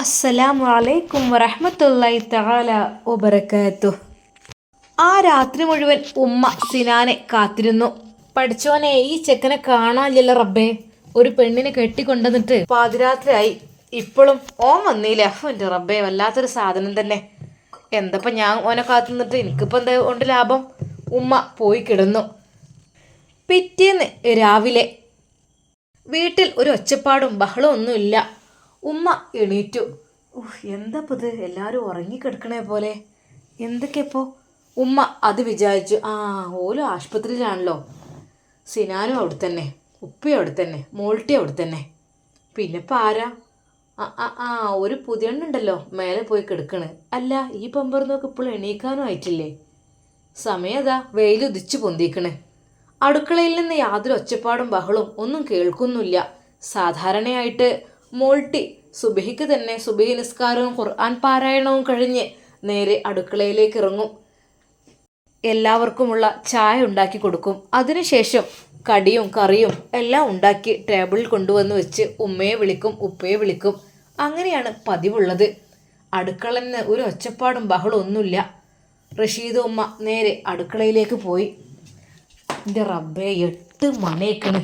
അസ്സലാമു അലൈക്കും വറഹ്മത്തുള്ളാഹി തആല വബറകാത്തു ആ രാത്രി മുഴുവൻ ഉമ്മ സിനാനെ കാത്തിരുന്നു. പഠിച്ചോനെ ഈ ചെക്കനെ കാണാനില്ലല്ലോ റബ്ബേ. ഒരു പെണ്ണിനെ കെട്ടിക്കൊണ്ടുവന്നിട്ട് പാതിരാത്രിയായി. ഇപ്പോഴും ഓൻ വന്നില്ല. എന്റെ റബ്ബേ വല്ലാത്തൊരു സാധനം തന്നെ. എന്തപ്പം ഞാൻ ഓനെ കാത്തു നിന്നിട്ട് എനിക്കിപ്പോൾ എന്താ കൊണ്ട് ലാഭം? ഉമ്മ പോയി കിടന്നു. പിറ്റേന്ന് രാവിലെ വീട്ടിൽ ഒരു ഒച്ചപ്പാടും ബഹളവും ഒന്നുമില്ല. ഉമ്മ എണീറ്റു. എന്താ ഇത് എല്ലാവരും ഉറങ്ങിക്കിടക്കണേ പോലെ. എന്തൊക്കെയപ്പോ ഉമ്മ അത് വിചാരിച്ചു ആ ഓലും ആശുപത്രിയിലാണല്ലോ. സിനാനും അവിടെ തന്നെ ഉപ്പയും അവിടെ തന്നെ മോൾട്ടി അവിടെ തന്നെ. പിന്നെ ഇപ്പം ആരാ? ആ ആ ആ ഒരു പുതിയണ്ണുണ്ടല്ലോ മേലെ പോയി കിടക്കണ്. അല്ല ഈ പമ്പറന്നൊക്കെ ഇപ്പോൾ എണീക്കാനും ആയിട്ടില്ലേ? സമയം അതാ വെയിലുദിച്ചു പൊന്തിക്കണ്. അടുക്കളയിൽ നിന്ന് യാതൊരു ഒച്ചപ്പാടും ബഹളും ഒന്നും കേൾക്കുന്നില്ല. സാധാരണയായിട്ട് മോൾട്ടി സുബഹിക്ക് തന്നെ സുബഹി നിസ്കാരവും ഖുർആൻ പാരായണവും കഴിഞ്ഞ് നേരെ അടുക്കളയിലേക്ക് ഇറങ്ങും. എല്ലാവർക്കുമുള്ള ചായ ഉണ്ടാക്കി കൊടുക്കും. അതിനുശേഷം കടിയും കറിയും എല്ലാം ഉണ്ടാക്കി ടേബിളിൽ കൊണ്ടുവന്ന് വെച്ച് ഉമ്മയെ വിളിക്കും ഉപ്പയെ വിളിക്കും. അങ്ങനെയാണ് പതിവുള്ളത്. അടുക്കളന്ന് ഒരു ഒച്ചപ്പാടും ബഹളമൊന്നുമില്ല റഷീദ് ഉമ്മ നേരെ അടുക്കളയിലേക്ക് പോയി. എന്റെ റബ്ബേ എട്ട് മണിയേക്കണ്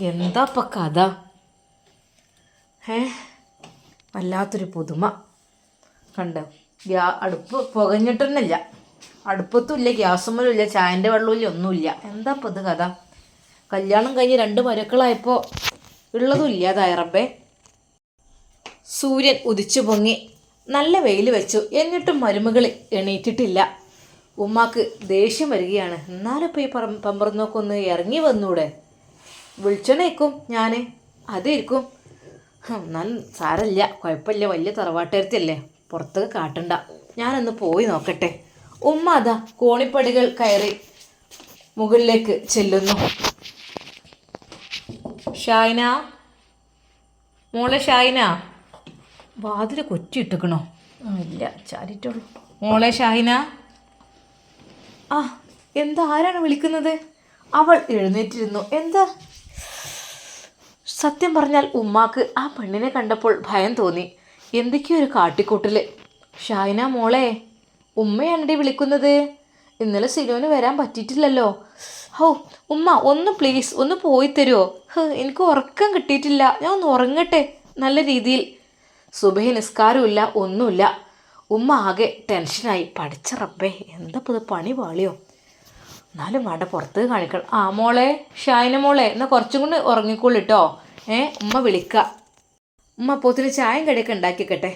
എന്താ ഇപ്പം കഥ? ഏ? വല്ലാത്തൊരു പുതുമ. കണ്ടോ? ഗ്യാ അടുപ്പ് പുകഞ്ഞിട്ടൊന്നുമില്ല. അടുപ്പത്തും ഇല്ല ഗ്യാസുമ്മലും ഇല്ല ചായന്റെ വെള്ളവും ഒന്നുമില്ല. എന്താ പൊതു ഇത് കഥ? കല്യാണം കഴിഞ്ഞ് രണ്ട് മരക്കളായപ്പോൾ ഉള്ളതും ഇല്ലാതായ റബ്ബേ സൂര്യൻ ഉദിച്ചു പൊങ്ങി. നല്ല വെയിൽ വെച്ചു. എന്നിട്ടും മരുമകൾ എണീറ്റിട്ടില്ല. ഉമ്മാക്ക് ദേഷ്യം വരികയാണ്. എന്നാലും ഇപ്പോൾ ഈ പറ പമ്പറന്നോക്കൊന്ന് ഇറങ്ങി വന്നൂടെ? വിളിച്ചണേക്കും ഞാൻ അതായിരിക്കും ഹും, എന്നാലും സാരമില്ല കുഴപ്പമില്ല വലിയ തറവാട്ടരുത്തിയല്ലേ പുറത്തേക്ക് കാട്ടണ്ട. ഞാനൊന്ന് പോയി നോക്കട്ടെ. ഉമ്മ അതാ കോണിപ്പടികൾ കയറി മുകളിലേക്ക് ചെല്ലുന്നു. ഷായന? മോളെ ഷായന? വാതിൽ കൊറ്റി ഇട്ടുക്കണോ ഇല്ല ചാരിട്ടുള്ളൂ മോളെ ഷാഹിന ആ എന്താ ആരാണ് വിളിക്കുന്നത്? അവൾ എഴുന്നേറ്റിരുന്നു. എന്താ? സത്യം പറഞ്ഞാൽ ഉമ്മാക്ക് ആ പെണ്ണിനെ കണ്ടപ്പോൾ ഭയം തോന്നി. എന്തൊക്കെയോ ഒരു കാട്ടിക്കൂട്ടൽ. ഷായന മോളെ ഉമ്മയാണടി വിളിക്കുന്നത്. ഇന്നലെ സിനുവിന് വരാൻ പറ്റിയിട്ടില്ലല്ലോ. ഹോ ഉമ്മ ഒന്ന് പ്ലീസ് ഒന്ന് പോയി തരുമോ എനിക്ക് ഉറക്കം കിട്ടിയിട്ടില്ല. ഞാൻ ഒന്ന് ഉറങ്ങട്ടെ. നല്ല രീതിയിൽ. സുബഹി നിസ്കാരമില്ല ഒന്നുമില്ല. ഉമ്മ ആകെ ടെൻഷനായി. പഠിച്ച റബ്ബേ എന്താ ഇത് പണി പാളിയോ? എന്നാലും വേണ്ട പുറത്ത് കാണിക്കണം. ആ മോളെ ഷായന മോളെ എന്നാൽ കുറച്ചും കൂടി ഉറങ്ങിക്കോളിട്ടോ ഏ ഉമ്മ വിളിക്ക. ഉമ്മ പോത്തിന് ചായം കടിയൊക്കെ ഉണ്ടാക്കിക്കട്ടെ.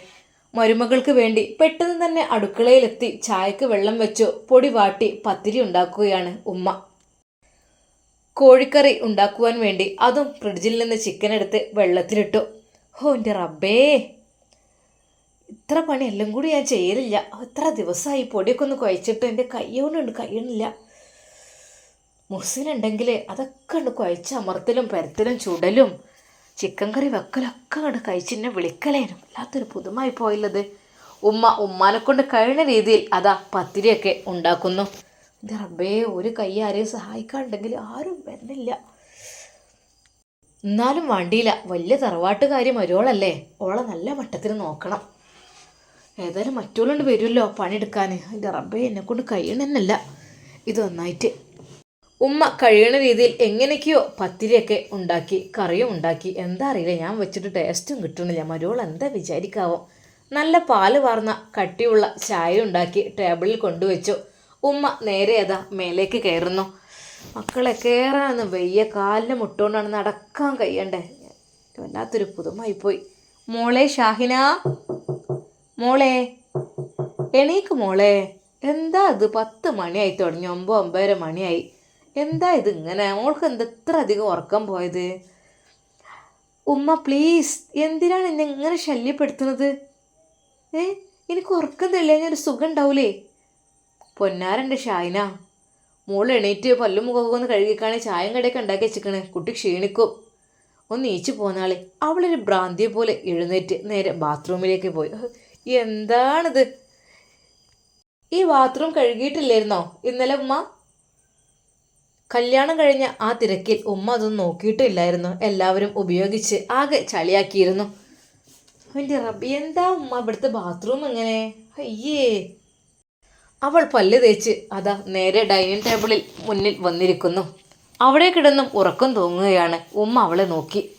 മരുമകൾക്ക് വേണ്ടി പെട്ടെന്ന് തന്നെ അടുക്കളയിലെത്തി ചായക്ക് വെള്ളം വെച്ചു പൊടി വാട്ടി പത്തിരി ഉണ്ടാക്കുകയാണ് ഉമ്മ. കോഴിക്കറി ഉണ്ടാക്കുവാൻ വേണ്ടി അതും ഫ്രിഡ്ജിൽ നിന്ന് ചിക്കൻ എടുത്ത് വെള്ളത്തിലിട്ടു. ഹോ എന്റെ റബ്ബേ. ഇത്ര പണി എല്ലാം കൂടി ഞാൻ ചെയ്യലില്ല. ഇത്ര ദിവസമായി പൊടിയൊക്കെ ഒന്ന് കുഴച്ചിട്ട് എന്റെ കൈയോണ്ടുണ്ട് കഴിയണില്ല മുസിനുണ്ടെങ്കിൽ അതൊക്കെ ഉണ്ട് കുഴച്ച് അമർത്തലും പരത്തലും ചുടലും ചിക്കൻ കറി വെക്കലൊക്കെ കണ്ട് കഴിച്ചെന്നെ വിളിക്കലേനും. വല്ലാത്തൊരു പുതുമായി പോയുള്ളത് ഉമ്മ ഉമ്മാനെ കൊണ്ട് കഴിയുന്ന രീതിയിൽ അതാ പത്തിരിയൊക്കെ ഉണ്ടാക്കുന്നു. റബ്ബേ ഒരു കൈ ആരെയും സഹായിക്കാണ്ടെങ്കിൽ ആരും വരുന്നില്ല എന്നാലും വണ്ടിയില്ല വലിയ തറവാട്ടുകാരി മരുവളല്ലേ? ഓളെ നല്ല മട്ടത്തിന് നോക്കണം. ഏതായാലും മറ്റുള്ളണ്ട് വരുമല്ലോ പണിയെടുക്കാൻ അതിന്റെ റബ്ബേ എന്നെ കൊണ്ട് കഴിയണമെന്നല്ല ഇത് നന്നായിട്ട് ഉമ്മ കഴിയണ രീതിയിൽ എങ്ങനെയൊക്കെയോ പത്തിരിയൊക്കെ ഉണ്ടാക്കി കറിയും ഉണ്ടാക്കി. എന്താ അറിയില്ല ഞാൻ വെച്ചിട്ട് ടേസ്റ്റും കിട്ടണില്ല. മരുവൾ എന്താ വിചാരിക്കാവോ? നല്ല പാൽ വാർന്ന കട്ടിയുള്ള ചായ ഉണ്ടാക്കി ടേബിളിൽ കൊണ്ടുവച്ചു. ഉമ്മ നേരെ അതാ മേലേക്ക് കയറുന്നു. മക്കളെ കയറാന്ന് വെയ്യ. കാലിന് മുട്ടുകൊണ്ടാണ് നടക്കാൻ കഴിയണ്ടേ? വല്ലാത്തൊരു പുതുമായിപ്പോയി. മോളെ ഷാഹിന. മോളെ എണീക്ക് മോളെ. എന്താ അത് പത്ത് മണിയായി തുടങ്ങി. ഒമ്പത് ഒമ്പതര മണിയായി. എന്താ ഇത് ഇങ്ങനെ? മോൾക്ക് എന്താ ഇത്ര അധികം ഉറക്കം പോയത്? ഉമ്മ പ്ലീസ് എന്തിനാണ് എന്നെ ഇങ്ങനെ ശല്യപ്പെടുത്തുന്നത്? ഏ? എനിക്ക് ഉറക്കം തെളിയാൻ ഒരു സുഖം ഉണ്ടാവൂലേ? പൊന്നാരന്റെ ഷായന. മോൾ എണീറ്റ് പല്ലും മുഖമൊക്കെ ഒന്ന് കഴുകിക്കാണെങ്കിൽ ചായം കടയൊക്കെ ഉണ്ടാക്കി വെച്ചിക്കണേ കുട്ടി ക്ഷീണിക്കും. ഒന്ന് നീച്ചു പോന്നാളെ അവളൊരു ഭ്രാന്തിയെ പോലെ എഴുന്നേറ്റ് നേരെ ബാത്റൂമിലേക്ക് പോയി. എന്താണിത്? ഈ ബാത്റൂം കഴുകിയിട്ടില്ലായിരുന്നോ? ഇന്നലെ ഉമ്മ? കല്യാണം കഴിഞ്ഞ ആ തിരക്കിൽ ഉമ്മ അതൊന്നും നോക്കിയിട്ടില്ലായിരുന്നു. എല്ലാവരും ഉപയോഗിച്ച് ആകെ ചളിയാക്കിയിരുന്നു. അവന്റെ റബ്ബി എന്താ ഉമ്മ ഇവിടുത്തെ ബാത്റൂം എങ്ങനെ അയ്യേ. അവൾ പല്ല് തേച്ച് അതാ നേരെ ഡൈനിങ് ടേബിളിൽ മുന്നിൽ വന്നിരിക്കുന്നു. അവിടെ കിടന്നും ഉറക്കം തൂങ്ങുകയാണ്. ഉമ്മ അവളെ നോക്കി.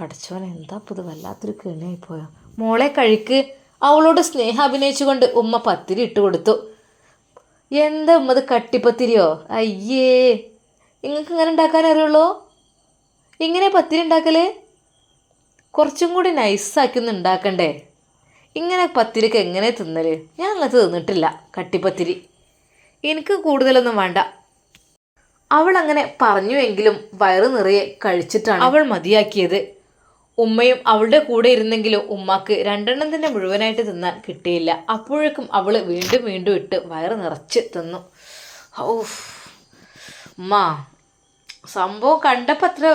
പഠിച്ചോൻ എന്താ പുതു വല്ലാത്തൊരു കിണിയായിപ്പോയോ? മോളെ കഴിക്ക്. അവളോട് സ്നേഹം അഭിനയിച്ചുകൊണ്ട് ഉമ്മ പത്തിരി ഇട്ട് കൊടുത്തു. എന്താ ഉമ്മത് കട്ടിപ്പത്തിരിയോ? അയ്യേ. നിങ്ങൾക്ക് ഇങ്ങനെ ഉണ്ടാക്കാൻ അറിയുള്ളൂ? ഇങ്ങനെ പത്തിരി ഉണ്ടാക്കൽ? കുറച്ചും കൂടി നൈസാക്കി ഒന്ന് ഉണ്ടാക്കണ്ടേ? ഇങ്ങനെ പത്തിരിക്ക് എങ്ങനെ തിന്നൽ? ഞാൻ അങ്ങനത്തെ തിന്നിട്ടില്ല കട്ടിപ്പത്തിരി. എനിക്ക് കൂടുതലൊന്നും വേണ്ട. അവൾ അങ്ങനെ പറഞ്ഞുവെങ്കിലും വയറ് നിറയെ കഴിച്ചിട്ടാണ് അവൾ മതിയാക്കിയത്. ഉമ്മയും അവളുടെ കൂടെ ഇരുന്നെങ്കിലും ഉമ്മാക്ക് രണ്ടെണ്ണം തന്നെ മുഴുവനായിട്ട് തിന്നാൻ കിട്ടിയില്ല. അപ്പോഴേക്കും അവൾ വീണ്ടും വീണ്ടും ഇട്ട് വയറ് നിറച്ച് തിന്നു. ഔഫ്. ഉമ്മ സംഭവം കണ്ടപ്പോൾ അത്ര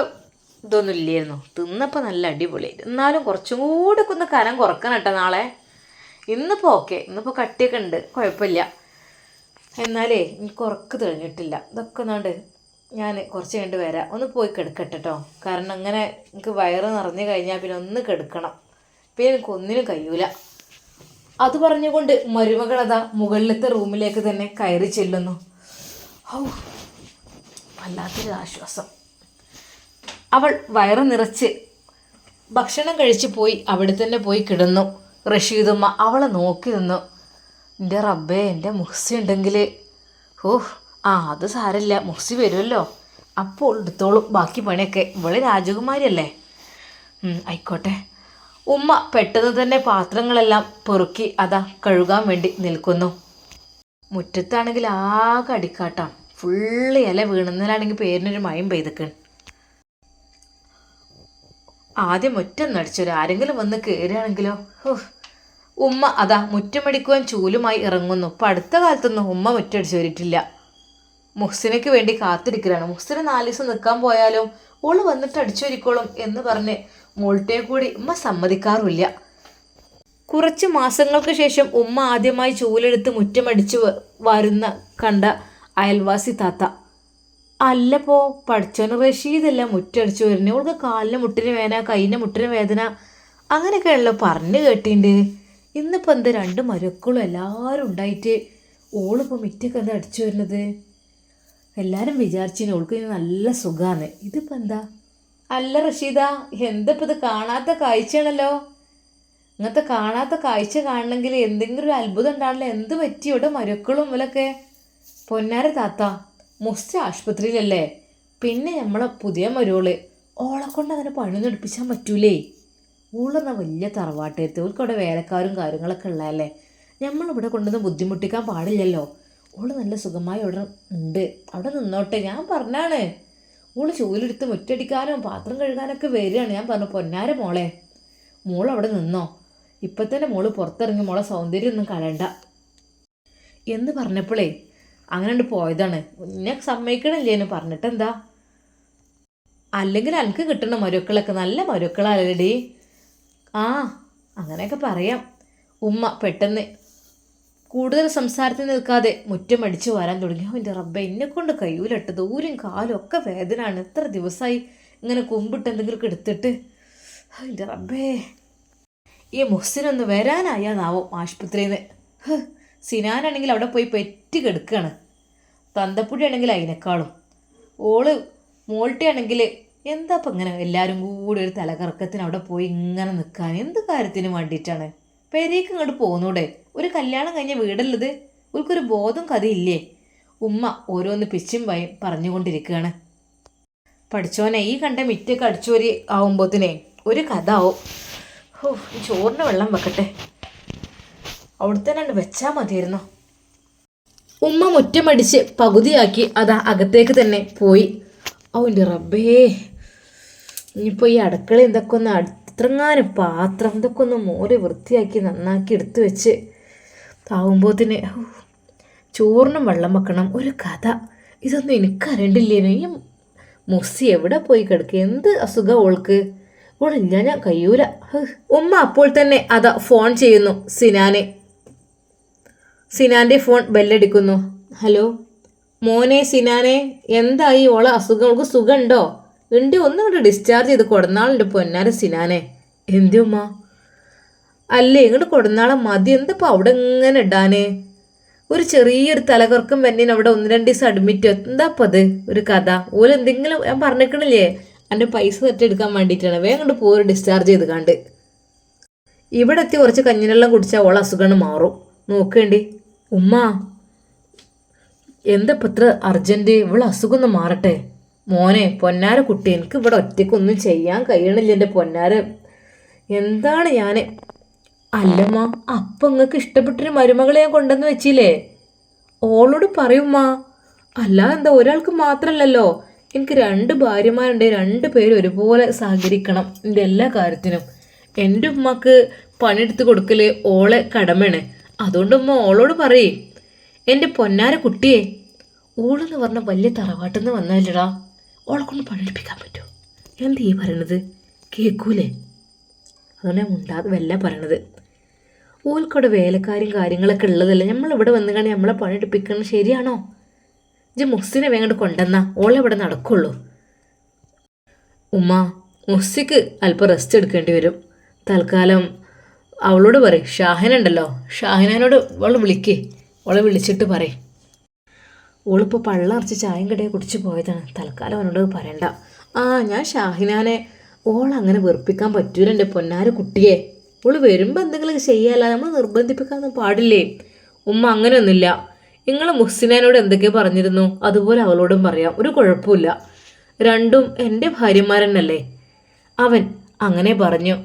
ഇതൊന്നും ഇല്ലായിരുന്നു. തിന്നപ്പോൾ നല്ല അടിപൊളി. എന്നാലും കുറച്ചും കൂടെ ഒന്ന് കനം കുറക്കണം കേട്ടോ നാളെ. ഇന്നിപ്പോൾ ഓക്കെ ഇന്നിപ്പോൾ കട്ടിയൊക്കെ ഉണ്ട്. കുഴപ്പമില്ല. എന്നാലേ എനിക്ക് കുറക്ക് തെളിഞ്ഞിട്ടില്ല. ഇതൊക്കെ ഒന്നാണ്ട് ഞാൻ കുറച്ച് കഴിഞ്ഞിട്ട് വരാം. ഒന്ന് പോയി കിടക്കട്ടെ കേട്ടോ കാരണം അങ്ങനെ എനിക്ക് വയറ് നിറഞ്ഞു കഴിഞ്ഞാൽ പിന്നെ ഒന്ന് കിടക്കണം. പിന്നെ എനിക്ക് ഒന്നിനും കഴിയൂല. അത് പറഞ്ഞുകൊണ്ട് മരുമകളതാ മുകളിലത്തെ റൂമിലേക്ക് തന്നെ കയറി ചെല്ലുന്നു. ഔ വല്ലാത്തൊരു ആശ്വാസം. അവൾ വയറ് നിറച്ച് ഭക്ഷണം കഴിച്ച് പോയി അവിടെ തന്നെ പോയി കിടന്നു. റഷീദുമ്മ അവളെ നോക്കി നിന്നു. എന്റെ റബ്ബേ എന്റെ മുഹ്സി ഉണ്ടെങ്കിൽ ഓ ആ അത് സാരല്ല മുസി വരുമല്ലോ. അപ്പോൾ എടുത്തോളും. ബാക്കി പണിയൊക്കെ. ഇവൾ രാജകുമാരിയല്ലേ? ആയിക്കോട്ടെ. ഉമ്മ പെട്ടെന്ന് തന്നെ പാത്രങ്ങളെല്ലാം പൊറുക്കി അതാ കഴുകാൻ വേണ്ടി നിൽക്കുന്നു. മുറ്റത്താണെങ്കിൽ ആകെ അടിക്കാട്ടാം. ഫുള്ള് ഇല വീണുന്നതിലാണെങ്കിൽ പേരിനൊരു മയം പെയ്തേക്കണ് ആദ്യം മുറ്റം നടിച്ചൊരു ആരെങ്കിലും വന്ന് കയറുകയാണെങ്കിലോ ഉമ്മ അതാ മുറ്റമടിക്കുവാൻ ചൂലുമായി ഇറങ്ങുന്നു. ഇപ്പം അടുത്ത കാലത്തൊന്നും ഉമ്മ മുറ്റടിച്ചു വരിട്ടില്ല. മുഹ്സിനയ്ക്ക് വേണ്ടി കാത്തിരിക്കലാണ്. മുഹ്സിന് നാല് ദിവസം നിൽക്കാൻ പോയാലും ഓൾ വന്നിട്ട് അടിച്ചു വരിക്കോളും എന്ന് പറഞ്ഞ് മോൾട്ടേ കൂടി ഉമ്മ സമ്മതിക്കാറില്ല കുറച്ച് മാസങ്ങൾക്ക് ശേഷം ഉമ്മ ആദ്യമായി ചൂലെടുത്ത് മുറ്റമടിച്ച് വരുന്ന കണ്ട അയൽവാസി താത്ത അല്ലപ്പോ പഠിച്ചോന് റഷീദല്ല മുറ്റടിച്ചു വരുന്നത് ഓൾക്ക് കാലിന് മുട്ടിന് വേദന കൈയിന് മുട്ടിന് വേദന അങ്ങനെയൊക്കെയാണല്ലോ പറഞ്ഞു കേട്ടിണ്ട്. ഇന്നിപ്പോൾ എന്താ രണ്ട് മരുക്കളും എല്ലാവരും ഉണ്ടായിട്ട് ഓളിപ്പോൾ മുറ്റൊക്കെ എന്താ അടിച്ചു വരുന്നത്? എല്ലാവരും വിചാരിച്ചിന് ഓൾക്ക് നല്ല സുഖമാണ് ഇതിപ്പോൾ എന്താ? അല്ല റഷീദ എന്തപ്പോൾ ഇത് കാണാത്ത കാഴ്ചയാണല്ലോ? ഇങ്ങനത്തെ കാണാത്ത കാഴ്ച കാണണമെങ്കിൽ എന്തെങ്കിലും ഒരു അത്ഭുതം ഉണ്ടാണല്ലോ എന്ത് പറ്റി ഇവിടെ മരുക്കളും ഇവലൊക്കെ? പൊന്നാര താത്ത മുസ്തി ആശുപത്രിയിലല്ലേ? പിന്നെ നമ്മളെ പുതിയ മരുവൾ ഓളെ കൊണ്ട് അങ്ങനെ പണിയൊന്നും എടുപ്പിച്ചാൻ പറ്റൂലേ? ഓളെന്നാ വലിയ തറവാട്ടേത്ത്. ഓൾക്ക് അവിടെ വേലക്കാരും കാര്യങ്ങളൊക്കെ ഉള്ളതല്ലേ? നമ്മളിവിടെ കൊണ്ടൊന്നും ബുദ്ധിമുട്ടിക്കാൻ പാടില്ലല്ലോ. ഓൾ നല്ല സുഖമായി അവിടെ ഉണ്ട്. അവിടെ നിന്നോട്ടെ. ഞാൻ പറഞ്ഞാണ്. ഓൾ ചൂലെടുത്ത് മുറ്റടിക്കാനും പാത്രം കഴുകാനൊക്കെ വരികയാണ്. ഞാൻ പറഞ്ഞു പൊന്നാര മോളെ മോൾ അവിടെ നിന്നോ? ഇപ്പം തന്നെ മോൾ പുറത്തിറങ്ങി മോളെ സൗന്ദര്യം ഒന്നും കളയണ്ട എന്ന് പറഞ്ഞപ്പോഴേ അങ്ങനെ പോയതാണ്. എന്നെ സമ്മതിക്കണില്ലേന്ന് പറഞ്ഞിട്ട് എന്താ അല്ലെങ്കിൽ എനിക്ക് കിട്ടുന്ന മരുക്കളൊക്കെ നല്ല മരുക്കളല്ലേടി ആ അങ്ങനെയൊക്കെ പറയാം. ഉമ്മ പെട്ടെന്ന് കൂടുതൽ സംസാരത്തിൽ നിൽക്കാതെ മുറ്റം അടിച്ചു വരാൻ തുടങ്ങി. അവന്റെ റബ്ബ എന്നെ കൊണ്ട് കയ്യൂലട്ട്. ദൂരം കാലും ഒക്കെ വേദനയാണ് എത്ര ദിവസമായി ഇങ്ങനെ കുമ്പിട്ട് എന്തെങ്കിലുമൊക്കെ എടുത്തിട്ട്. എന്റെ റബ്ബേ ഈ മുഹ്സിനൊന്ന് വരാനായാന്നാവും ആശുപത്രിയിൽ നിന്ന് സിനാനാണെങ്കിൽ അവിടെ പോയി പെറ്റി കിടക്കുകയാണ് തന്തപ്പുഴ ആണെങ്കിൽ അതിനേക്കാളും ഓൾ മോൾട്ടിയാണെങ്കിൽ എന്താ ഇങ്ങനെ എല്ലാവരും കൂടി ഒരു തലകറക്കത്തിന് അവിടെ പോയി ഇങ്ങനെ നിൽക്കാൻ? എന്ത് കാര്യത്തിന് വേണ്ടിയിട്ടാണ്? പെരേക്ക് ഇങ്ങോട്ട് പോകുന്നൂടെ? ഒരു കല്യാണം കഴിഞ്ഞ വീടല്ലത് ഓൾക്കൊരു ബോധം കഥയില്ലേ? ഉമ്മ ഓരോന്ന് പിച്ചും ഭയം പറഞ്ഞുകൊണ്ടിരിക്കുകയാണ്. പഠിച്ചോനെ ഈ കണ്ട മിറ്റൊക്കെ അടിച്ചോരി ആവുമ്പോത്തിനെ ഒരു കഥ ആവും ഓ ചോറിന് വെള്ളം വെക്കട്ടെ. അവിടുത്തെ രണ്ട് വെച്ചാൽ മതിയായിരുന്നു. ഉമ്മ മുറ്റമടിച്ച് പകുതിയാക്കി അതാ അകത്തേക്ക് തന്നെ പോയി. അവന്റെ റബ്ബേ ഇനിയിപ്പോൾ ഈ അടുക്കള എന്തൊക്കെ ഒന്ന് അടുത്തിറങ്ങാനും പാത്രം ഇതൊക്കെ ഒന്ന് മോര് വൃത്തിയാക്കി നന്നാക്കി എടുത്തു വെച്ച് ആവുമ്പോത്തിന് ചോറിനും വെള്ളം വെക്കണം. ഒരു കഥ. ഇതൊന്നും എനിക്കറിയണ്ടില്ലേനു ഈ മുസ്സി എവിടെ പോയി കിടക്കുക എന്ത് അസുഖം ഓൾക്ക്? ഓളില്ല ഞാൻ കഴിയൂല. ഹ്. ഉമ്മ അപ്പോൾ തന്നെ അതാ ഫോൺ ചെയ്യുന്നു സിനാനെ. സിനാന്റെ ഫോൺ ബെല്ലടിക്കുന്നു. ഹലോ? മോനെ സിനാനെ എന്തായി? ഓളെ അസുഖം ഓൾക്ക് സുഖമുണ്ടോ? ഉണ്ട് ഒന്നും കൂടെ ഡിസ്ചാർജ് ചെയ്ത് കൊടുന്നാളുണ്ട് പൊന്നാര സിനാനെ. എന്തുമ്മ? അല്ലേ ഇങ്ങോട്ട് കൊടുന്നാളെ മതി. എന്തപ്പോ അവിടെ ഇങ്ങനെ ഇടാന്? ഒരു ചെറിയൊരു തലകർക്കം വെന്നിന് അവിടെ ഒന്ന് രണ്ട് ദിവസം അഡ്മിറ്റ് എന്താപ്പോൾ അത്? ഒരു കഥ. ഓൽ എന്തെങ്കിലും ഞാൻ പറഞ്ഞേക്കണില്ലേ? എന്റെ പൈസ തട്ടെടുക്കാൻ വേണ്ടിയിട്ടാണ്. വേഗം കൊണ്ട് പോര് ഡിസ്ചാർജ് ചെയ്ത് കണ്ട്. ഇവിടെ എത്തി കുറച്ച് കഞ്ഞിനെല്ലാം കുടിച്ചാൽ ഓളെ അസുഖമാണ് മാറും. നോക്കേണ്ടി. ഉമ്മ എന്താ ഇപ്പം ഇത്ര അർജന്റ് ഇവിടെ അസുഖം ഒന്ന് മാറട്ടെ. മോനെ പൊന്നാര കുട്ടി. എനിക്ക് ഇവിടെ ഒറ്റയ്ക്കൊന്നും ചെയ്യാൻ കഴിയണില്ല എന്റെ പൊന്നാര. എന്താണ് ഞാൻ അല്ലമ്മ അപ്പം നിങ്ങൾക്ക് ഇഷ്ടപ്പെട്ടൊരു മരുമകളെ ഞാൻ കൊണ്ടുവന്ന് വെച്ചില്ലേ? ഓളോട് പറയുമ്മ അല്ല എന്താ ഒരാൾക്ക് മാത്രമല്ലല്ലോ എനിക്ക് രണ്ട് ഭാര്യമാരുണ്ട് രണ്ട് പേരും ഒരുപോലെ സഹകരിക്കണം എന്റെ എല്ലാ കാര്യത്തിനും. എന്റെ ഉമ്മക്ക് പണിയെടുത്ത് കൊടുക്കൽ ഓളെ കടമയാണ്. അതുകൊണ്ട് ഉമ്മ ഓളോട് പറയേ എന്റെ പൊന്നാര കുട്ടിയെ ഓളെന്ന് പറഞ്ഞ വലിയ തറവാട്ടെന്ന് വന്നാലടാ ഓളെ കൊണ്ട് പണിയെടുപ്പിക്കാൻ പറ്റുമോ എന്താ ഈ പറയണത്? കേൾക്കൂലേ അതുകൊണ്ട് ഞാൻ മുണ്ടാതെ വല്ല പറയണത്. ഓൽക്കവിടെ വേലക്കാരും കാര്യങ്ങളൊക്കെ ഉള്ളതല്ലേ? നമ്മളിവിടെ വന്നു കഴിഞ്ഞാൽ നമ്മളെ പണിയെടുപ്പിക്കണം ശരിയാണോ ഇജ് മുസ്സിനെ വേങ്ങോട്ട് കൊണ്ടുവന്നാ. ഓളെവിടെ നടക്കുള്ളൂ. ഉമ്മ മുസ്സിക്ക് അല്പം റെസ്റ്റ് എടുക്കേണ്ടി വരും. തൽക്കാലം അവളോട് പറയും. ഷാഹിനുണ്ടല്ലോ ഷാഹിനോട് അവൾ വിളിക്കേ. അവളെ വിളിച്ചിട്ട് പറയും. ഓളിപ്പോൾ പള്ളറച്ച് ചായം കടയെ കുടിച്ച് പോയതാണ്. തൽക്കാലം അവനോട് പറയണ്ട. ആ ഞാൻ ഷാഹിനാനെ ഓളങ്ങനെ വെറുപ്പിക്കാൻ പറ്റൂലെന്റെ പൊന്നാര കുട്ടിയെ. ഓൾ വരുമ്പോൾ എന്തെങ്കിലും ചെയ്യാല്ല നമ്മൾ നിർബന്ധിപ്പിക്കാനൊന്നും പാടില്ലേ? ഉമ്മ അങ്ങനെയൊന്നുമില്ല. നിങ്ങൾ മുഹ്സിനോട് എന്തൊക്കെ പറഞ്ഞിരുന്നു. അതുപോലെ അവളോടും പറയാം. ഒരു കുഴപ്പമില്ല രണ്ടും എന്റെ ഭാര്യമാരെന്നല്ലേ? അവൻ അങ്ങനെ പറഞ്ഞു.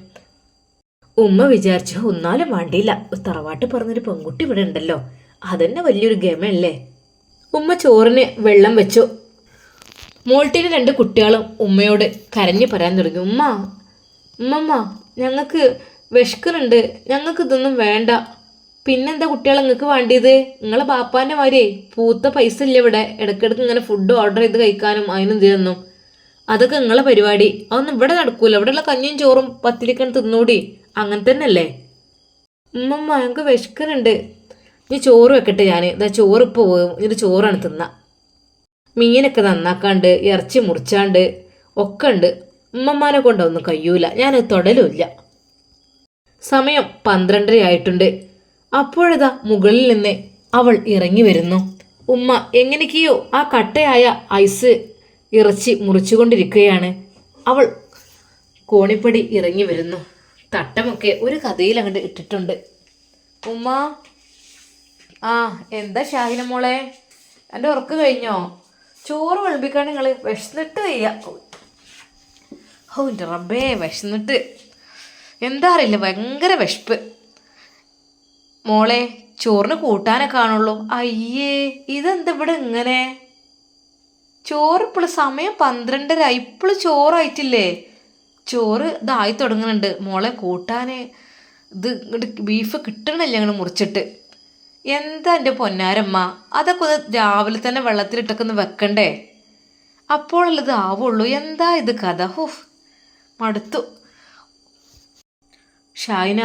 ഉമ്മ വിചാരിച്ചു ഒന്നാലും വേണ്ടിയില്ല. തറവാട്ട് പറഞ്ഞൊരു പെൺകുട്ടി ഇവിടെ ഉണ്ടല്ലോ. അതന്നെ വലിയൊരു ഗമയല്ലേ? ഉമ്മ ചോറിന് വെള്ളം വെച്ചു. മോൾട്ടിന് രണ്ട് കുട്ടികളും ഉമ്മയോട് കരഞ്ഞു പറയാൻ തുടങ്ങി. ഉമ്മ ഉമ്മമ്മ ഞങ്ങൾക്ക് വിശക്കുന്നുണ്ട്. ഞങ്ങൾക്ക് ഇതൊന്നും വേണ്ട. പിന്നെന്താ കുട്ടികൾ നിങ്ങൾക്ക് വേണ്ടിയത്? നിങ്ങളെ ബാപ്പാന്റെ മാതിരി പൂത്ത പൈസ ഇല്ല ഇവിടെ. ഇടയ്ക്കിടയ്ക്ക് ഇങ്ങനെ ഫുഡ് ഓർഡർ ചെയ്ത് കഴിക്കാനും അതിനും ഇതിനൊന്നും അതൊക്കെ നിങ്ങളെ പരിപാടി. അതൊന്നും ഇവിടെ നടക്കൂല. ഇവിടെയുള്ള കഞ്ഞിയും ചോറും പത്തിരിക്കൺ തിന്നൂടി. അങ്ങനെ തന്നെയല്ലേ? ഉമ്മമ്മ ഞങ്ങൾക്ക് വിശക്കുന്നുണ്ട്. ഇനി ചോറ് വെക്കട്ടെ ഞാൻ ഇതാ ചോറ് ഇപ്പോൾ പോകും ഇതിന്റെ ചോറാണ് തിന്ന. മീനൊക്കെ നന്നാക്കാണ്ട് ഇറച്ചി മുറിച്ചാണ്ട് ഒക്കെ ഉണ്ട്. ഉമ്മമ്മാനെ കൊണ്ടൊന്നും കഴിയൂല. ഞാൻ തൊടലുമില്ല. സമയം പന്ത്രണ്ടര ആയിട്ടുണ്ട് അപ്പോഴതാ മുകളിൽ നിന്ന് അവൾ ഇറങ്ങി വരുന്നു. ഉമ്മ എങ്ങനെയൊക്കെയോ ആ കട്ടയായ ഐസ് ഇറച്ചി മുറിച്ചുകൊണ്ടിരിക്കുകയാണ്. അവൾ കോണിപ്പടി ഇറങ്ങി വരുന്നു. തട്ടമൊക്കെ ഒരു കഥയിൽ അങ്ങോട്ട് ഇട്ടിട്ടുണ്ട്. ഉമ്മ ആ എന്താ ഷാഹിന മോളെ? എന്റെ ഉറക്ക് കഴിഞ്ഞോ? ചോറ് വിളമ്പിക്കാൻ നിങ്ങൾ വിശന്നിട്ട് വയ്യ. ഓ എന്റെ റബ്ബേ വിശന്നിട്ട്. എന്താ അറിയില്ല ഭയങ്കര വിശപ്പ്. മോളെ ചോറിന് കൂട്ടാനേ കാണുള്ളൂ അയ്യേ ഇതെന്താ ഇവിടെ ഇങ്ങനെ? ചോറ് ഇപ്പോൾ സമയം പന്ത്രണ്ടര ഇപ്പോഴും ചോറായിട്ടില്ലേ? ചോറ് ഇതായി തുടങ്ങുന്നുണ്ട് മോളെ കൂട്ടാന് ഇത് ഇങ്ങോട്ട് ബീഫ് കിട്ടണില്ല ഞങ്ങൾ മുറിച്ചിട്ട്. എന്താ എന്റെ പൊന്നാരമ്മ? അതൊക്കെ ഒന്ന് രാവിലെ തന്നെ വെള്ളത്തിലിട്ടൊക്കെ ഒന്ന് വെക്കണ്ടേ അപ്പോഴല്ലത് ആവുള്ളൂ. എന്താ ഇത് കഥ? ഹുഫ് മടുത്തു. ഷായിന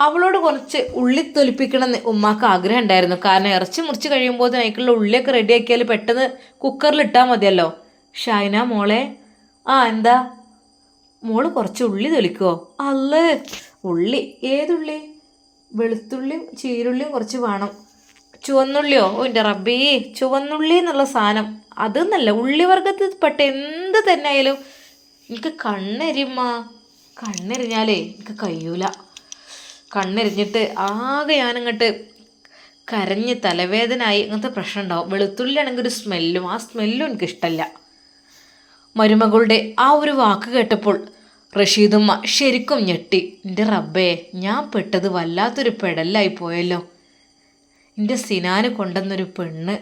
അവളോട് കുറച്ച് ഉള്ളി തൊലിപ്പിക്കണമെന്ന് ഉമ്മാക്ക് ആഗ്രഹം ഉണ്ടായിരുന്നു. കാരണം ഇറച്ചി മുറിച്ച് കഴിയുമ്പോൾ അതിനുള്ള ഉള്ളിയൊക്കെ റെഡിയാക്കിയാൽ പെട്ടെന്ന് കുക്കറിൽ ഇട്ടാൽ മതിയല്ലോ. ഷായിന മോളെ ആ എന്താ? മോൾ കുറച്ച് ഉള്ളി തൊലിക്കുവോ അല്ല ഉള്ളി ഏതുള്ളി? വെളുത്തുള്ളിയും ചീരുള്ളിയും കുറച്ച് വേണം. ചുവന്നുള്ളിയോ? ഓ എന്റെ റബ്ബേ ചുവന്നുള്ളി എന്നുള്ള സാധനം. അതെന്നല്ല ഉള്ളി വർഗത്തിൽ പെട്ട എന്ത് തന്നെ ആയാലും. എനിക്ക് കണ്ണെരിമ്മ. കണ്ണെരിഞ്ഞാലേ എനിക്ക് കഴിയൂല. കണ്ണെറിഞ്ഞിട്ട് ആകെ ഞാനങ്ങോട്ട് കരഞ്ഞ് തലവേദനയായി അങ്ങനത്തെ പ്രശ്നം ഉണ്ടാവും. വെളുത്തുള്ളിയാണെങ്കിൽ ഒരു സ്മെല്ലും ആ സ്മെല്ലും എനിക്കിഷ്ടമല്ല മരുമകളുടെ ആ ഒരു വാക്ക് കേട്ടപ്പോൾ റഷീദുമ്മ ശരിക്കും ഞെട്ടി. എന്റെ റബ്ബേ ഞാൻ പെട്ടത് വല്ലാത്തൊരു പെടലായി പോയല്ലോ. എന്റെ സിനാന് കൊണ്ടെന്നൊരു പെണ്ണ്.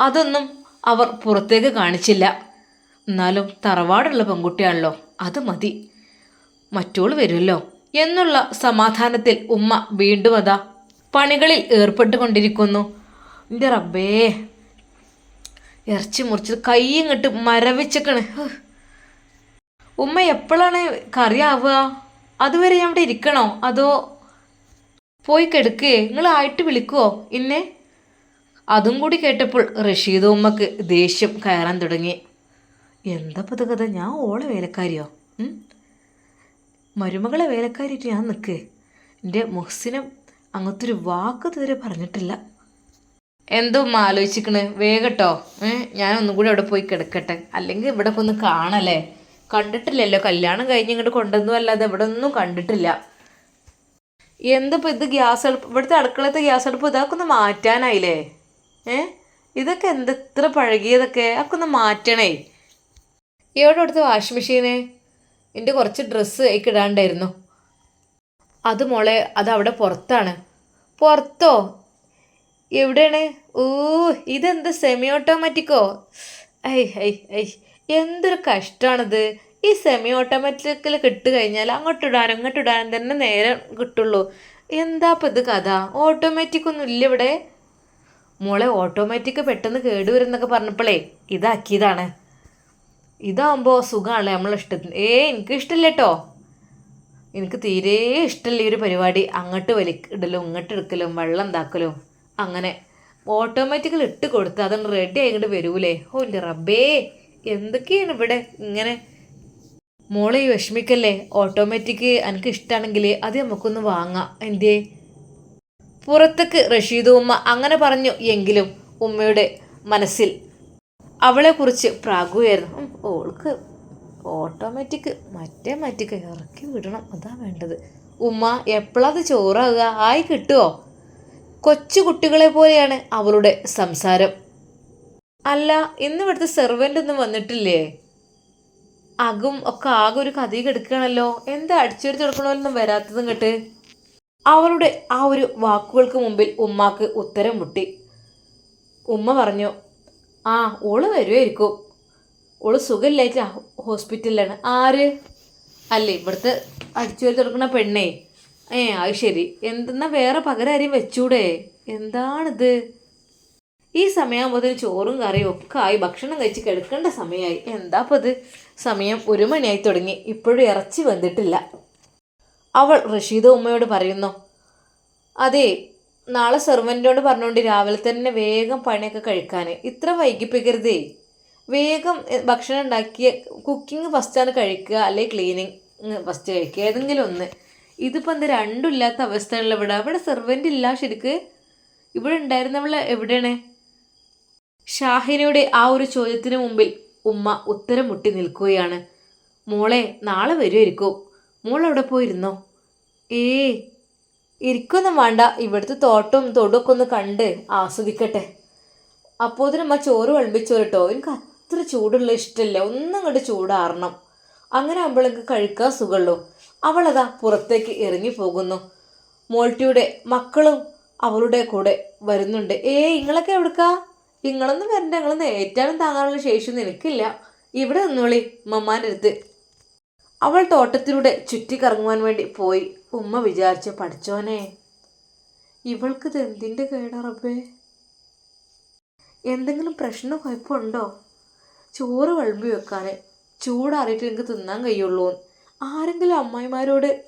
അതൊന്നും അവർ പുറത്തേക്ക് കാണിച്ചില്ല. എന്നാലും തറവാടുള്ള പെൺകുട്ടിയാണല്ലോ അത് മതി. മറ്റോൾ വരുമല്ലോ? എന്നുള്ള സമാധാനത്തിൽ ഉമ്മ വീണ്ടും അതാ പണികളിൽ ഏർപ്പെട്ടുകൊണ്ടിരിക്കുന്നു. എന്റെ റബ്ബേ ഇറച്ചി മുറിച്ചത് കൈ മരവിച്ചക്കണ്. ഉമ്മ എപ്പോഴാണ് കറി ആവുക? അതുവരെ ഞാൻ ഇവിടെ ഇരിക്കണോ? അതോ പോയി കെടുക്കേ നിങ്ങൾ ആയിട്ട് വിളിക്കുവോ ഇന്നെ? അതും കൂടി കേട്ടപ്പോൾ റഷീദ് ഉമ്മക്ക് ദേഷ്യം കയറാൻ തുടങ്ങി. എന്താ പൊതു കഥ? ഞാൻ ഓളെ വേലക്കാരിയോ? മരുമകളെ വേലക്കാരിയിട്ട് ഞാൻ നിൽക്കേ. എന്റെ മുഹ്സിനും അങ്ങനത്തൊരു വാക്ക് ഇതുവരെ പറഞ്ഞിട്ടില്ല. എന്തോ ആലോചിക്കണ് വേഗട്ടോ. ഞാൻ ഒന്നും കൂടി അവിടെ പോയി കിടക്കട്ടെ. അല്ലെങ്കിൽ ഇവിടെ ഒന്ന് കാണല്ലേ? കണ്ടിട്ടില്ലല്ലോ. കല്യാണം കഴിഞ്ഞ് ഇങ്ങോട്ട് കൊണ്ടുവന്നു അല്ലാതെ ഇവിടെ ഒന്നും കണ്ടിട്ടില്ല. എന്തിപ്പോൾ ഇത് ഗ്യാസ് അടുപ്പ് ഇവിടുത്തെ അടുക്കളത്തെ ഗ്യാസ് അടുപ്പ് ഇതൊക്കെ ഒന്ന് മാറ്റാനായില്ലേ? ഏ ഇതൊക്കെ എന്ത് ഇത്ര പഴകിയതൊക്കെ? അതൊക്കെ ഒന്ന് മാറ്റണേ. എവിടെ അടുത്ത് വാഷിംഗ് മെഷീന് എന്റെ കുറച്ച് ഡ്രസ്സ് ഇടാണ്ടായിരുന്നു. അത് മോളെ അത് അവിടെ പുറത്താണ്. പുറത്തോ? എവിടെയാണ്? ഓ ഇതെന്ത് സെമി ഓട്ടോമാറ്റിക്കോ ഐ ഐ ഐ എന്തൊരു കഷ്ടമാണിത്. ഈ സെമി ഓട്ടോമാറ്റിക്കിൽ കിട്ട് കഴിഞ്ഞാൽ അങ്ങോട്ട് ഇടാനും ഇങ്ങോട്ട് ഇടാനും തന്നെ നേരം കിട്ടുള്ളൂ. എന്താ ഇപ്പം ഇത് കഥ? ഓട്ടോമാറ്റിക് ഒന്നും ഇല്ല ഇവിടെ. മോളെ ഓട്ടോമാറ്റിക് പെട്ടെന്ന് കേടുവരുന്നൊക്കെ പറഞ്ഞപ്പോഴേ ഇതാക്കിയതാണ്. ഇതാകുമ്പോൾ സുഖമാണല്ലേ നമ്മളെ ഇഷ്ടത്തിന് ഏ എനിക്ക് ഇഷ്ടമില്ല കേട്ടോ എനിക്ക് തീരെ ഇഷ്ടമില്ല ഈ ഒരു പരിപാടി. അങ്ങോട്ട് വലി ഇടലും ഇങ്ങോട്ട് എടുക്കലും വെള്ളം എന്താക്കലും അങ്ങനെ. ഓട്ടോമാറ്റിക്കൽ ഇട്ട് കൊടുത്ത് അതൊന്ന് റെഡി ആയിങ്ങോട്ട് വരൂലേ. ഓ എന്റെ റബ്ബേ എന്തൊക്കെയാണ് ഇവിടെ ഇങ്ങനെ? മോളെ വിഷമിക്കല്ലേ? ഓട്ടോമാറ്റിക് എനിക്ക് ഇഷ്ടമാണെങ്കിൽ അത് നമുക്കൊന്ന് വാങ്ങാം. എന്തേ പുറത്തേക്ക് റഷീദ് ഉമ്മ അങ്ങനെ പറഞ്ഞു എങ്കിലും ഉമ്മയുടെ മനസ്സിൽ അവളെക്കുറിച്ച് പ്രാഗുവായിരുന്നു ഓൾക്ക് ഓട്ടോമാറ്റിക് മറ്റേ മാറ്റിക്ക് ഇറക്കി വിടണം. അതാ വേണ്ടത്. ഉമ്മ എപ്പോഴത് ചോറാകുക? ആയി കിട്ടുമോ കൊച്ചു കുട്ടികളെ പോലെയാണ് അവളുടെ സംസാരം. അല്ല ഇന്ന് ഇവിടുത്തെ സെർവന്റ് ഒന്നും വന്നിട്ടില്ലേ? അകും ഒക്കെ ആകെ ഒരു കഥ കെടുക്കുകയാണല്ലോ. എന്താ അടിച്ചൊരു തുടക്കണമെന്നും വരാത്തതും കേട്ട് അവളുടെ ആ ഒരു വാക്കുകൾക്ക് മുമ്പിൽ ഉമ്മാക്ക് ഉത്തരം മുട്ടി. ഉമ്മ പറഞ്ഞു ആ ഓൾ വരുമായിരിക്കും ഓൾ സുഖമില്ലായിട്ട് ഹോസ്പിറ്റലിലാണ്. ആര്? അല്ലേ ഇവിടുത്തെ അടിച്ചു വരി തുടക്കുന്ന പെണ്ണേ. ഏ അത് ശരി. എന്തെന്നാ വേറെ പകരം ആരെയും വെച്ചൂടെ? എന്താണിത്? ഈ സമയമാകുമ്പോഴത്തേന് ചോറും കറിയും ഒക്കെ ആയി ഭക്ഷണം കഴിച്ച് കിടക്കേണ്ട സമയമായി എന്താ ഇപ്പം ഇത്? സമയം ഒരു മണിയായി തുടങ്ങി. ഇപ്പോഴും ഇറച്ചി വന്നിട്ടില്ല. അവൾ റഷീദ ഉമ്മയോട് പറയുന്നു അതെ നാളെ സെർവന്റിനോട് പറഞ്ഞുകൊണ്ട് രാവിലെ തന്നെ വേഗം പണിയൊക്കെ കഴിക്കാൻ ഇത്ര വൈകിപ്പിക്കരുതേ. വേഗം ഭക്ഷണം ഉണ്ടാക്കിയ കുക്കിംഗ് ഫസ്റ്റാണ് കഴിക്കുക അല്ലെങ്കിൽ ക്ലീനിങ് ഫസ്റ്റ് കഴിക്കുക ഏതെങ്കിലും ഒന്ന്. ഇതിപ്പോൾ എന്താ രണ്ടും ഇല്ലാത്ത അവസ്ഥയാണല്ലോ ഇവിടെ. ഇവിടെ സെർവന്റ് ഇല്ല ശരിക്ക്. ഇവിടെ ഉണ്ടായിരുന്നവൾ എവിടെയാണ്? ഷാഹിനയുടെ ആ ഒരു ചോദ്യത്തിന് മുമ്പിൽ ഉമ്മ ഉത്തരം മുട്ടി നിൽക്കുകയാണ്. മോളെ നാളെ വരുമായിരിക്കും മോൾ അവിടെ പോയിരുന്നോ? ഏ ഇരിക്കൊന്നും വേണ്ട. ഇവിടുത്തെ തോട്ടവും തൊടുമൊക്കെ ഒന്ന് കണ്ട് ആസ്വദിക്കട്ടെ. അപ്പോൾ അപ്പോതിനമ്മ ചോറ് വിളമ്പിച്ചോ കേട്ടോ എനിക്ക് അത്ര ചൂടുള്ള ഇഷ്ടമില്ല ഒന്നും അങ്ങോട്ട് ചൂടാറണം. അങ്ങനെ എനിക്ക് കഴിക്കാൻ സുഖമുള്ളൂ അവളതാ പുറത്തേക്ക് ഇറങ്ങി പോകുന്നു. മോൾട്ടിയുടെ മക്കളും അവളുടെ കൂടെ വരുന്നുണ്ട്. ഏ ഇങ്ങളൊക്കെ എവിടുക്കാ? ഇങ്ങളൊന്നും വരണ്ട. നിങ്ങളൊന്നും ഏറ്റാനും താങ്ങാനുള്ള ശേഷിയൊന്നും എനിക്കില്ല. ഇവിടെ നിന്നോളി മമ്മാന്റെ അടുത്ത് അവൾ തോട്ടത്തിലൂടെ ചുറ്റിക്കറങ്ങുവാൻ വേണ്ടി പോയി ഉമ്മ വിചാരിച്ചു പഠിച്ചോനെ ഇവൾക്കിത് എന്തിന്റെ കേടറബേ എന്തെങ്കിലും പ്രശ്നം കുഴപ്പമുണ്ടോ? ചോറ് വിളമ്പി വെക്കാൻ ചൂടാറിയിട്ട് എനിക്ക് തിന്നാൻ കഴിയുള്ളൂ. ആരെങ്കിലും അമ്മായിമാരോട്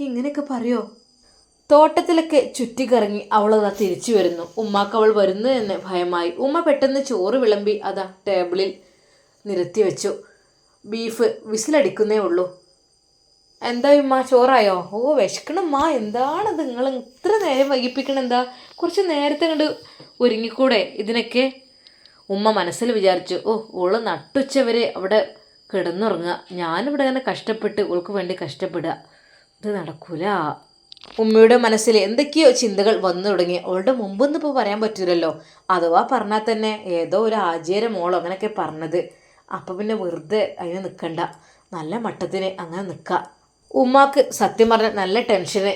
ഇങ്ങനെയൊക്കെ പറയോ? തോട്ടത്തിലൊക്കെ ചുറ്റിക്കറങ്ങി അവളതാ തിരിച്ചു വരുന്നു. ഉമ്മാക്ക് അവൾ വരുന്നു എന്ന് ഭയമായി. ഉമ്മ പെട്ടെന്ന് ചോറ് വിളമ്പി അതാ ടേബിളിൽ നിരത്തി വെച്ചു. ബീഫ് വിസിലടിക്കുന്നേ ഉള്ളൂ. എന്താ ഉമ്മ ചോറായോ? ഓ വിശക്കണമ്മ എന്താണത്? നിങ്ങൾ ഇത്ര നേരം വൈകിപ്പിക്കണം എന്താ? കുറച്ച് നേരത്തെ കണ്ട് ഒരുങ്ങിക്കൂടെ ഇതിനൊക്കെ? ഉമ്മ മനസ്സിൽ വിചാരിച്ചു ഓ ഓൾ നട്ടുച്ചവരെ അവിടെ കിടന്നുറങ്ങുക. ഞാനിവിടെ അങ്ങനെ കഷ്ടപ്പെട്ട് ഓൾക്ക് വേണ്ടി കഷ്ടപ്പെടുക. ഇത് നടക്കൂല. ഉമ്മയുടെ മനസ്സിൽ എന്തൊക്കെയോ ചിന്തകൾ വന്നു തുടങ്ങി. അവളുടെ മുമ്പൊന്നും ഇപ്പോൾ പറയാൻ പറ്റില്ലല്ലോ അഥവാ പറഞ്ഞാൽ തന്നെ ഏതോ ഒരു ആചാര മോളോ അങ്ങനെയൊക്കെ പറഞ്ഞത്. അപ്പം പിന്നെ വെറുതെ അതിന് നിൽക്കണ്ട നല്ല മട്ടത്തിന് അങ്ങനെ നിൽക്കുക ഉമ്മാക്ക് സത്യം പറഞ്ഞാൽ നല്ല ടെൻഷന്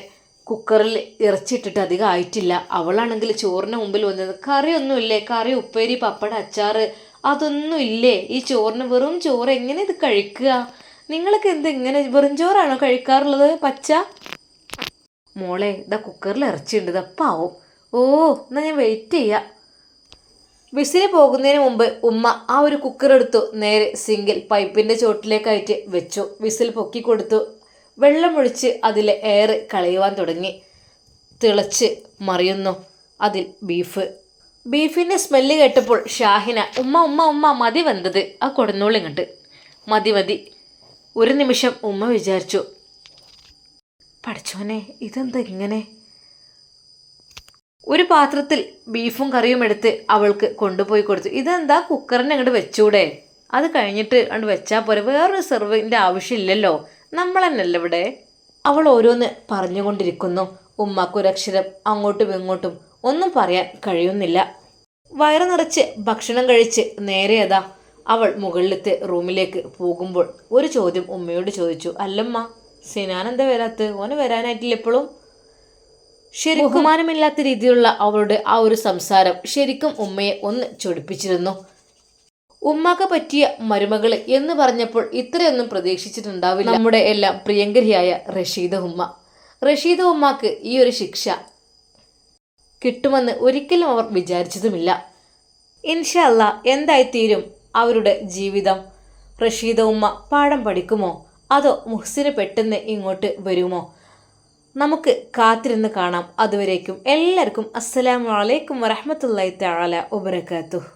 കുക്കറിൽ ഇറച്ചിട്ടിട്ട് അധികം ആയിട്ടില്ല. അവളാണെങ്കിൽ ചോറിന് മുമ്പിൽ വന്നത് കറിയൊന്നും ഇല്ലേ കറി ഉപ്പേരി പപ്പട അച്ചാറ് അതൊന്നും ഇല്ലേ? ഈ ചോറിന് വെറും ചോറ് എങ്ങനെ ഇത് കഴിക്കുക? നിങ്ങൾക്ക് എന്ത് ഇങ്ങനെ വെറും ചോറാണോ കഴിക്കാറുള്ളത്? പച്ച? മോളെ ഇതാ കുക്കറിൽ ഇറച്ചിയുണ്ട്. ഇതപ്പാവും ഓ എന്നാ ഞാൻ വെയിറ്റ് ചെയ്യാം. വിസിൽ പോകുന്നതിന് മുമ്പ് ഉമ്മ ആ ഒരു കുക്കർ എടുത്തു നേരെ സിങ്കിൽ പൈപ്പിന്റെ ചോട്ടിലേക്കായിട്ട് വെച്ചു. വിസിൽ പൊക്കി കൊടുത്തു. വെള്ളമൊഴിച്ച് അതിലെ എയർ കളയുവാൻ തുടങ്ങി. തിളച്ച് മറിയുന്നു അതിൽ ബീഫ് ബീഫിന്റെ സ്മെല്ല് കേട്ടപ്പോൾ ഷാഹിന ഉമ്മ ഉമ്മ ഉമ്മ മതി വന്നത്. ആ കൊടുന്നോളി കണ്ട് മതി മതി. ഒരു നിമിഷം ഉമ്മ വിചാരിച്ചു പഠിച്ചോനെ ഇതെന്താ ഇങ്ങനെ? ഒരു പാത്രത്തിൽ ബീഫും കറിയും എടുത്ത് അവൾക്ക് കൊണ്ടുപോയി കൊടുത്തു. ഇതെന്താ? കുക്കറിനെ അങ്ങോട്ട് വെച്ചൂടെ? അത് കഴിഞ്ഞിട്ട് അങ്ങോട്ട് വെച്ചാൽ പോരെ. വേറൊരു സെർവിന്റെ ആവശ്യമില്ലല്ലോ. നമ്മൾ തന്നെയല്ലേ ഇവിടെ? അവൾ ഓരോന്ന് പറഞ്ഞുകൊണ്ടിരിക്കുന്നു. ഉമ്മാക്കൊരക്ഷരം അങ്ങോട്ടും ഇങ്ങോട്ടും ഒന്നും പറയാൻ കഴിയുന്നില്ല. വയറ് നിറച്ച് ഭക്ഷണം കഴിച്ച് നേരെ അതാ അവൾ മുകളിലത്തെ റൂമിലേക്ക് പോകുമ്പോൾ ഒരു ചോദ്യം ഉമ്മയോട് ചോദിച്ചു. അല്ലമ്മ സിനാൻ എന്താ വരാത്ത് ഓന് വരാനായിട്ടില്ല എപ്പോഴും ശരി ബഹുമാനമില്ലാത്ത രീതിയിലുള്ള അവളുടെ ആ ഒരു സംസാരം ശരിക്കും ഉമ്മയെ ഒന്ന് ചൊടിപ്പിച്ചിരുന്നു. ഉമ്മാക്ക് പറ്റിയ മരുമകൾ എന്ന് പറഞ്ഞപ്പോൾ ഇത്രയൊന്നും പ്രതീക്ഷിച്ചിട്ടുണ്ടാവില്ല. നമ്മുടെ എല്ലാം പ്രിയങ്കരിയായ റഷീദ ഉമ്മ. റഷീദ ഉമ്മാക്ക് ഈ ഒരു ശിക്ഷ കിട്ടുമെന്ന് ഒരിക്കലും അവർ വിചാരിച്ചതുമില്ല. ഇൻഷല്ല എന്തായിത്തീരും അവരുടെ ജീവിതം? റഷീദ ഉമ്മ പാഠം പഠിക്കുമോ? അതോ മുഹ്സിന് പെട്ടെന്ന് ഇങ്ങോട്ട് വരുമോ? നമുക്ക് കാത്തിരുന്ന് കാണാം. അതുവരേക്കും എല്ലാവർക്കും അസ്സലാമു അലൈക്കും വറഹമത്തല്ലാ തആല വബറകാതുഹു.